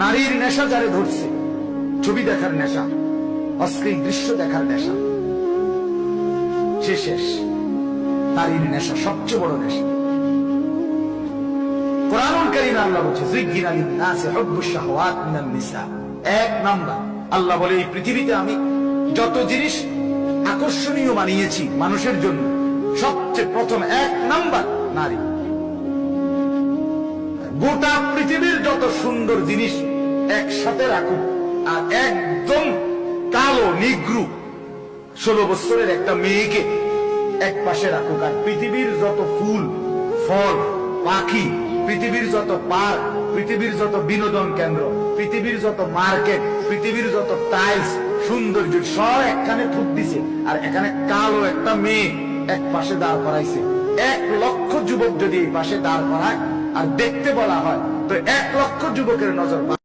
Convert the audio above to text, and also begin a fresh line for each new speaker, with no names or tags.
নারীর নেশা যারে ধরছে, ছবি দেখার নেশা, অশ্লীল দৃশ্য দেখার নেশা শেষ। নারীর নেশা সবচেয়ে বড় নেশা। আল্লাহ বলছে নিসা। এক নাম্বার, আল্লাহ বলে, এই পৃথিবীতে আমি যত জিনিস আকর্ষণীয় বানিয়েছি মানুষের জন্য, সবচেয়ে প্রথম এক নাম্বার নারী। গোটা পৃথিবীর যত সুন্দর জিনিস একসাথে রাখুক আর একদম কালো, নিগ্রু ষোলো বছরের একটা মেয়েকে এক পাশে রাখুক। আর পৃথিবীর যত ফুল, ফল, পাখি, পৃথিবীর যত পার্ক, পৃথিবীর যত বিনোদন কেন্দ্র, পৃথিবীর যত মার্কেট, পৃথিবীর যত টাইলস, সৌন্দর্য, সব একখানে থুপ দিছে। আর এখানে কালো একটা মেয়ে এক পাশে দাঁড় করাইছে। এক লক্ষ যুবক যদি এই পাশে দাঁড় করায় আর দেখতে বলা হয় তো এক লক্ষ যুবকের নজর